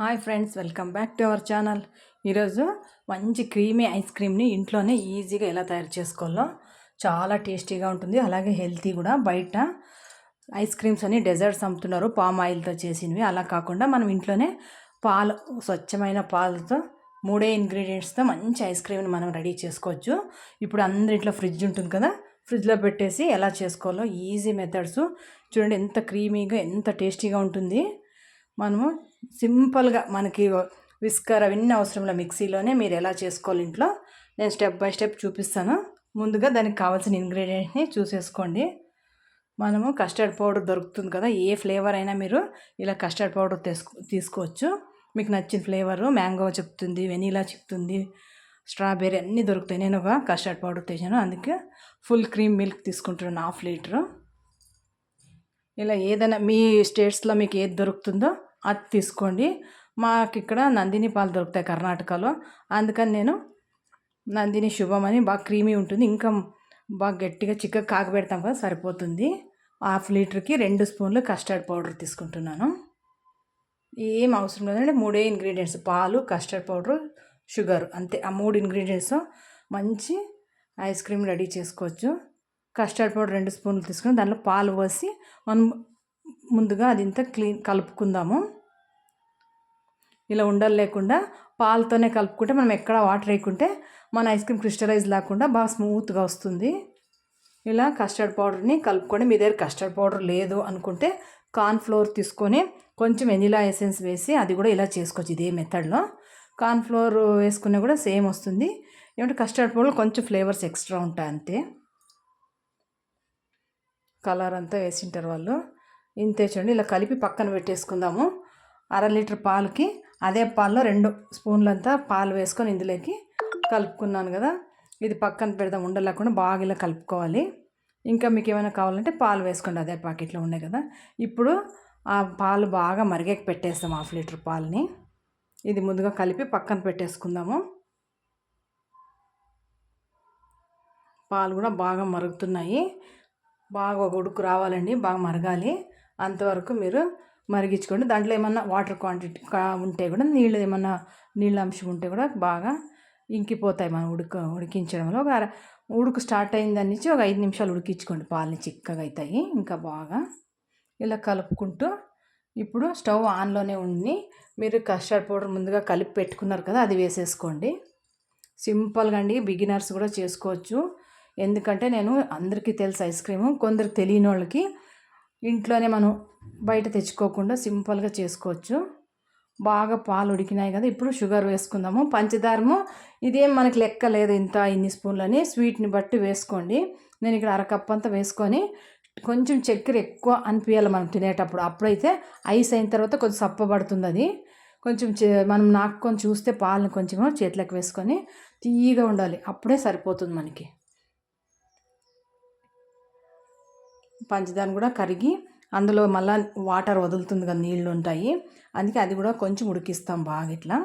Hi friends welcome back to our channel. ఈరోజు మంచి creamy ice క్రీమ్ని ఇంట్లోనే ఈజీగా ఎలా తయారు చేసుకోవాలో చాలా టేస్టీగా ఉంటుంది. అలాగే హెల్తీ కూడా. బయట ఐస్ క్రీమ్స్ అని డెజర్ట్స్ అమ్ముతున్నారు. పామ్ ఆయిల్తో చేసినవి. అలా కాకుండా మనం ఇంట్లోనే పాలు స్వచ్ఛమైన పాలతో మూడే ఇంగ్రీడియంట్స్తో మంచి ఐస్ క్రీమ్ని మనం రెడీ చేసుకోవచ్చు. ఇప్పుడు అందరింట్లో ఫ్రిడ్జ్ ఉంటుంది కదా ఫ్రిడ్జ్లో పెట్టేసి ఎలా చేసుకోవాలో ఈజీ మెథడ్స్. చూడండి ఎంత క్రీమీగా ఎంత టేస్టీగా ఉంటుంది. మనము సింపుల్గా మనకి విస్కర్ అవన్నీ అవసరంలో మిక్సీలోనే మీరు ఎలా చేసుకోవాలి ఇంట్లో. నేను స్టెప్ బై స్టెప్ చూపిస్తాను. ముందుగా దానికి కావాల్సిన ఇంగ్రీడియంట్ని చూసేసుకోండి. మనము కస్టర్డ్ పౌడర్ దొరుకుతుంది కదా ఏ ఫ్లేవర్ అయినా మీరు ఇలా కస్టర్డ్ పౌడర్ తీసుకో తీసుకోవచ్చు. మీకు నచ్చిన ఫ్లేవరు మ్యాంగో చెప్తుంది వెనీలా చెప్తుంది స్ట్రాబెర్రీ అన్నీ దొరుకుతాయి. నేను ఒక కస్టర్డ్ పౌడర్ తెచ్చాను అందుకే ఫుల్ క్రీమ్ మిల్క్ తీసుకుంటున్నాను హాఫ్ లీటరు. ఇలా ఏదైనా మీ స్టేట్స్లో మీకు ఏది దొరుకుతుందో అది తీసుకోండి. మాకు ఇక్కడ నందిని పాలు దొరుకుతాయి కర్ణాటకలో. అందుకని నేను నందిని శుభం అని బాగా క్రీమీ ఉంటుంది. ఇంకా బాగా గట్టిగా చిక్కగా కాగబెడతాం కదా సరిపోతుంది. హాఫ్ లీటర్కి రెండు స్పూన్లు కస్టర్డ్ పౌడర్ తీసుకుంటున్నాను. ఏం అవసరం లేదంటే మూడే ఇంగ్రీడియంట్స్ పాలు కస్టర్డ్ పౌడర్ షుగర్ అంతే. ఆ మూడు ఇంగ్రీడియంట్స్ మంచి ఐస్ క్రీమ్ రెడీ చేసుకోవచ్చు. కస్టర్డ్ పౌడర్ రెండు స్పూన్లు తీసుకొని దాంట్లో పాలు పోసి మనం ముందుగా అది ఇంత క్లీన్ కలుపుకుందాము. ఇలా ఉండలు లేకుండా పాలతోనే కలుపుకుంటే మనం ఎక్కడ వాటర్ వేయకుంటే మన ఐస్ క్రీమ్ క్రిస్టలైజ్ లేకుండా బాగా స్మూత్గా వస్తుంది. ఇలా కస్టర్డ్ పౌడర్ని కలుపుకొని మీ దగ్గర కస్టర్డ్ పౌడర్ లేదు అనుకుంటే కార్న్ ఫ్లోర్ తీసుకొని కొంచెం వెనిలా ఎసెన్స్ వేసి అది కూడా ఇలా చేసుకోవచ్చు ఇదే మెథడ్లో. కార్న్ ఫ్లోర్ వేసుకున్నా కూడా సేమ్ వస్తుంది. ఏమంటే కస్టర్డ్ పౌడర్ కొంచెం ఫ్లేవర్స్ ఎక్స్ట్రా ఉంటాయి అంతే కలర్ అంతా వేసింటారు వాళ్ళు. ఇంతే చూడండి ఇలా కలిపి పక్కన పెట్టేసుకుందాము. అర లీటర్ పాలకి అదే పాల్లో రెండు స్పూన్లంతా పాలు వేసుకొని ఇందులోకి కలుపుకున్నాను కదా. ఇది పక్కన పెడదాం ఉండలేకుండా బాగా ఇలా కలుపుకోవాలి. ఇంకా మీకు ఏమైనా కావాలంటే పాలు వేసుకోండి అదే ప్యాకెట్లో ఉన్నాయి కదా. ఇప్పుడు ఆ పాలు బాగా మరిగేకి పెట్టేస్తాం హాఫ్ లీటర్ పాలని. ఇది ముందుగా కలిపి పక్కన పెట్టేసుకుందాము. పాలు కూడా బాగా మరుగుతున్నాయి. బాగా ఒక ఉడుకు రావాలండి బాగా మరగాలి. అంతవరకు మీరు మరిగించుకోండి. దాంట్లో ఏమన్నా వాటర్ క్వాంటిటీ ఉంటే కూడా నీళ్ళు ఏమన్నా నీళ్ళ అంశం ఉంటే కూడా బాగా ఇంకిపోతాయి మనం ఉడక ఉడికించడంలో ఒక ఉడుకు స్టార్ట్ అయిన దాని నుంచి ఒక ఐదు నిమిషాలు ఉడికించుకోండి. పాలని చిక్కగా అవుతాయి. ఇంకా బాగా ఇలా కలుపుకుంటూ ఇప్పుడు స్టవ్ ఆన్లోనే ఉండి మీరు కస్టర్డ్ పౌడర్ ముందుగా కలిపి పెట్టుకున్నారు కదా అది వేసేసుకోండి. సింపుల్గా అండి. బిగినర్స్ కూడా చేసుకోవచ్చు. ఎందుకంటే నేను అందరికీ తెలుసు ఐస్ క్రీము. కొందరికి తెలియని వాళ్ళకి ఇంట్లోనే మనం బయట తెచ్చుకోకుండా సింపుల్గా చేసుకోవచ్చు. బాగా పాలు ఉడికినాయి కదా ఇప్పుడు షుగర్ వేసుకుందాము. పంచదారము ఇదేం మనకి లెక్క లేదు ఇంత ఇన్ని స్పూన్లని స్వీట్ని బట్టి వేసుకోండి. నేను ఇక్కడ అరకప్ అంతా వేసుకొని కొంచెం చక్కెర ఎక్కువ అనిపించాలి మనం తినేటప్పుడు. అప్పుడైతే ఐస్ అయిన తర్వాత కొంచెం సప్పబడుతుంది అది. కొంచెం మనం నాకుకొని చూస్తే పాలను కొంచెం చేతిలోకి వేసుకొని తీయగా ఉండాలి. అప్పుడే సరిపోతుంది మనకి. పంచదార కూడా కరిగి అందులో మళ్ళీ వాటర్ వదులుతుంది కదా నీళ్ళు ఉంటాయి. అందుకే అది కూడా కొంచెం ఉడికిస్తాం బాగా ఇట్లా.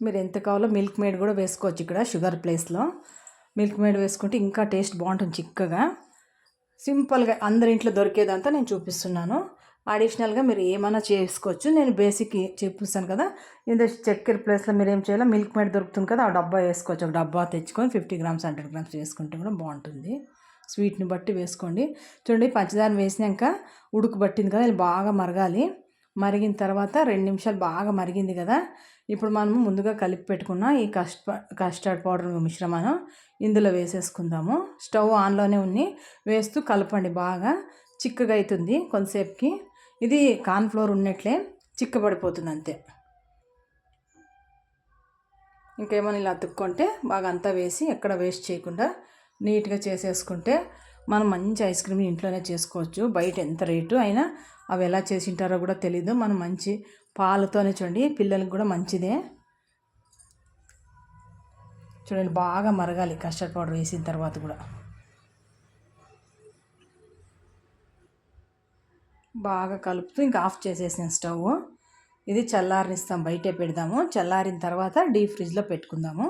మీరు ఎంత కావాలో మిల్క్ మేడ్ కూడా వేసుకోవచ్చు ఇక్కడ షుగర్ ప్లేస్లో. మిల్క్ మేడ్ వేసుకుంటే ఇంకా టేస్ట్ బాగుంటుంది చిక్కగా. సింపుల్గా అందరి ఇంట్లో దొరికేదంతా నేను చూపిస్తున్నాను. అడిషనల్గా మీరు ఏమైనా చేసుకోవచ్చు. నేను బేసిక్ చూపిస్తాను కదా. ఇంత చక్కెర ప్లేస్లో మీరు ఏం చేయాలో? మిల్క్ మేడ్ దొరుకుతుంది కదా ఆ డబ్బా వేసుకోవచ్చు. ఒక డబ్బా తెచ్చుకొని ఫిఫ్టీ గ్రామ్స్ హండ్రెడ్ గ్రామ్స్ వేసుకుంటే కూడా బాగుంటుంది. స్వీట్ని బట్టి వేసుకోండి. చూడండి పంచదార వేసినాక ఉడుకు పట్టింది కదా ఇది బాగా మరగాలి. మరిగిన తర్వాత రెండు నిమిషాలు బాగా మరిగింది కదా. ఇప్పుడు మనము ముందుగా కలిపి పెట్టుకున్న ఈ కస్ట్ కస్టర్డ్ పౌడర్ మిశ్రమాన్ని ఇందులో వేసేసుకుందాము. స్టవ్ ఆన్లోనే ఉన్ని వేస్తూ కలపండి బాగా. చిక్కగా అవుతుంది కొంతసేపుకి. ఇది కార్న్ఫ్లోర్ ఉన్నట్లే చిక్కబడిపోతుంది అంతే. ఇంకేమైనా ఇలా అతుక్కుంటే బాగా అంతా వేసి ఎక్కడ వేస్ట్ చేయకుండా నీట్గా చేసేసుకుంటే మనం మంచి ఐస్ క్రీమ్ ఇంట్లోనే చేసుకోవచ్చు. బయట ఎంత రేటు అయినా అవి ఎలా చేసింటారో కూడా తెలీదు. మనం మంచి పాలతోనే చూడండి పిల్లలకి కూడా మంచిదే. చూడండి బాగా మరగాలి కస్టర్డ్ పౌడర్ వేసిన తర్వాత కూడా. బాగా కలుపుతూ ఇంకా ఆఫ్ చేసేసిన స్టవ్. ఇది చల్లారనిస్తాం బయటే పెడదాము. చల్లారిన తర్వాత డీప్ ఫ్రిడ్జ్లో పెట్టుకుందాము.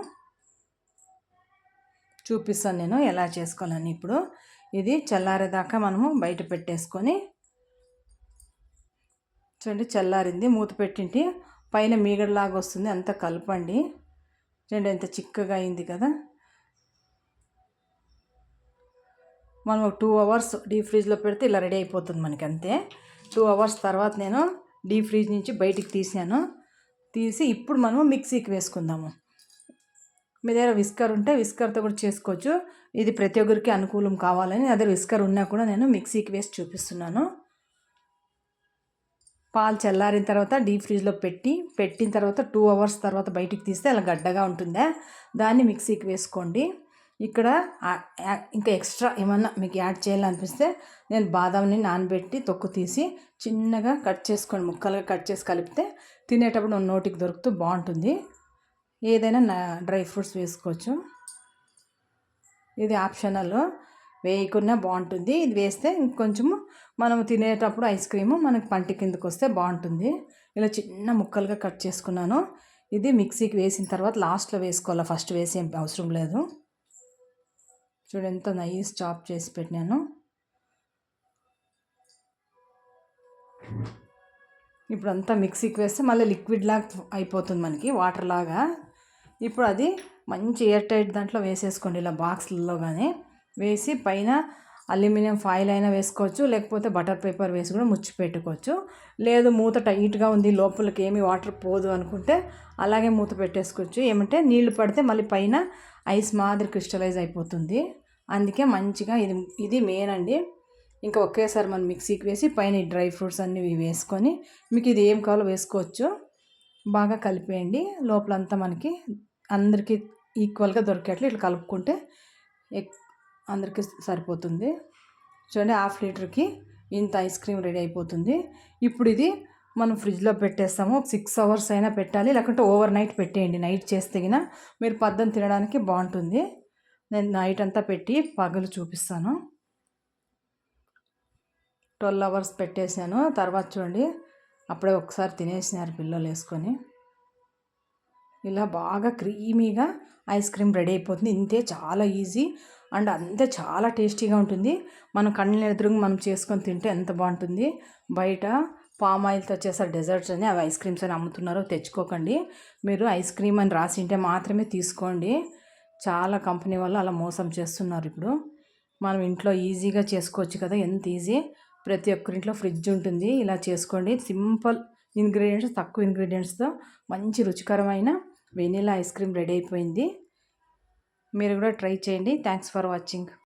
చూపిస్తాను నేను ఎలా చేసుకోవాలని ఇప్పుడు. ఇది చల్లారేదాకా మనము బయట పెట్టేసుకొని చూడండి చల్లారింది మూత పెట్టింటి. పైన మీగడలాగా వస్తుంది అంతా కలపండి. చూడండి ఎంత చిక్కగా అయింది కదా. మనం ఒక టూ అవర్స్ డీప్ ఫ్రిడ్జ్లో పెడితే ఇలా రెడీ అయిపోతుంది మనకి అంతే టూ అవర్స్ తర్వాత నేను డీప్ ఫ్రిడ్జ్ నుంచి బయటికి తీసాను. తీసి ఇప్పుడు మనము మిక్సీకి వేసుకుందాము. మీ దగ్గర విస్కర్ ఉంటే విస్కర్తో కూడా చేసుకోవచ్చు. ఇది ప్రతి ఒక్కరికి అనుకూలం కావాలని అదే విస్కర్ ఉన్నా కూడా నేను మిక్సీకి వేసి చూపిస్తున్నాను. పాలు చల్లారిన తర్వాత డీప్ ఫ్రిడ్జ్లో పెట్టి పెట్టిన తర్వాత టూ అవర్స్ తర్వాత బయటికి తీస్తే అలా గడ్డగా ఉంటుందా? దాన్ని మిక్సీకి వేసుకోండి. ఇక్కడ ఇంకా ఎక్స్ట్రా ఏమన్నా మీకు యాడ్ చేయాలనిపిస్తే నేను బాదాంని నానబెట్టి తొక్కు తీసి చిన్నగా కట్ చేసుకోండి ముక్కలుగా కట్ చేసి కలిపితే తినేటప్పుడు నోటికి దొరుకుతూ బాగుంటుంది. ఏదైనా డ్రై ఫ్రూట్స్ వేసుకోవచ్చు. ఇది ఆప్షనల్. వేయకున్నా బాగుంటుంది. ఇది వేస్తే ఇంకొంచెము మనం తినేటప్పుడు ఐస్ క్రీము మనకి పంటి కిందకు వస్తే బాగుంటుంది. ఇలా చిన్న ముక్కలుగా కట్ చేసుకున్నాను. ఇది మిక్సీకి వేసిన తర్వాత లాస్ట్లో వేసుకోవాలి? ఫస్ట్ వేసే అవసరం లేదు. చూడండి ఎంత నైస్ చాప్ చేసి పెట్టినాను. ఇప్పుడు అంతా మిక్సీకి వేస్తే మళ్ళీ లిక్విడ్ లాగా అయిపోతుంది మనకి వాటర్ లాగా. ఇప్పుడు అది మంచి ఎయిర్ టైట్ దాంట్లో వేసేసుకోండి ఇలా బాక్స్లలో కానీ వేసి పైన అల్యూమినియం ఫాయిల్ అయినా వేసుకోవచ్చు లేకపోతే బటర్ పేపర్ వేసి కూడా ముచ్చి పెట్టుకోవచ్చు లేదు మూత టైట్గా ఉంది లోపలికి ఏమి వాటర్ పోదు అనుకుంటే అలాగే మూత పెట్టేసుకోవచ్చు. ఏమంటే నీళ్ళు పడితే మళ్ళీ పైన ఐస్ మాదిరి క్రిస్టలైజ్ అయిపోతుంది. అందుకే మంచిగా ఇది ఇది మెయిన్ అండి. ఇంకా ఒకేసారి మనం మిక్సీకి వేసి పైన డ్రై ఫ్రూట్స్ అన్నీ వేసుకొని మీకు ఇది ఏం కావాలో వేసుకోవచ్చు. బాగా కలిపేయండి. లోపలంతా మనకి అందరికీ ఈక్వల్గా దొరికేట్లు ఇట్లా కలుపుకుంటే అందరికీ సరిపోతుంది. చూడండి హాఫ్ లీటర్కి ఇంత ఐస్ క్రీమ్ రెడీ అయిపోతుంది. ఇప్పుడు ఇది మనం ఫ్రిడ్జ్లో పెట్టేస్తాము. సిక్స్ అవర్స్ అయినా పెట్టాలి. లేకుంటే ఓవర్ నైట్ పెట్టేయండి. నైట్ చేస్తే మీరు పద్దం తినడానికి బాగుంటుంది. నేను నైట్ అంతా పెట్టి పగలు చూపిస్తాను. ట్వెల్వ్ అవర్స్ పెట్టేశాను. తర్వాత చూడండి అప్పుడే ఒకసారి తినేసినారు పిల్లలు వేసుకొని. ఇలా బాగా క్రీమీగా ఐస్ క్రీమ్ రెడీ అయిపోతుంది. ఇంతే చాలా ఈజీ అండ్ అంతే చాలా టేస్టీగా ఉంటుంది. మనం కళ్ళు ఎదురుగా మనం చేసుకొని తింటే ఎంత బాగుంటుంది. బయట పామ్ ఆయిల్తో చేసే డెజర్ట్స్ అని అవి ఐస్ క్రీమ్స్ అని అమ్ముతున్నారో తెచ్చుకోకండి. మీరు ఐస్ క్రీమ్ అని రాసింటే మాత్రమే తీసుకోండి. చాలా కంపెనీ వాళ్ళు అలా మోసం చేస్తున్నారు ఇప్పుడు. మనం ఇంట్లో ఈజీగా చేసుకోవచ్చు కదా ఎంత ఈజీ? ప్రతి ఒక్కరింట్లో ఫ్రిడ్జ్ ఉంటుంది ఇలా చేసుకోండి. సింపుల్ ఇంగ్రీడియంట్స్ తక్కువ ఇంగ్రీడియంట్స్తో మంచి రుచికరమైన వెనీలా ఐస్ క్రీమ్ రెడీ అయిపోయింది. మీరు కూడా ట్రై చేయండి. Thanks for watching.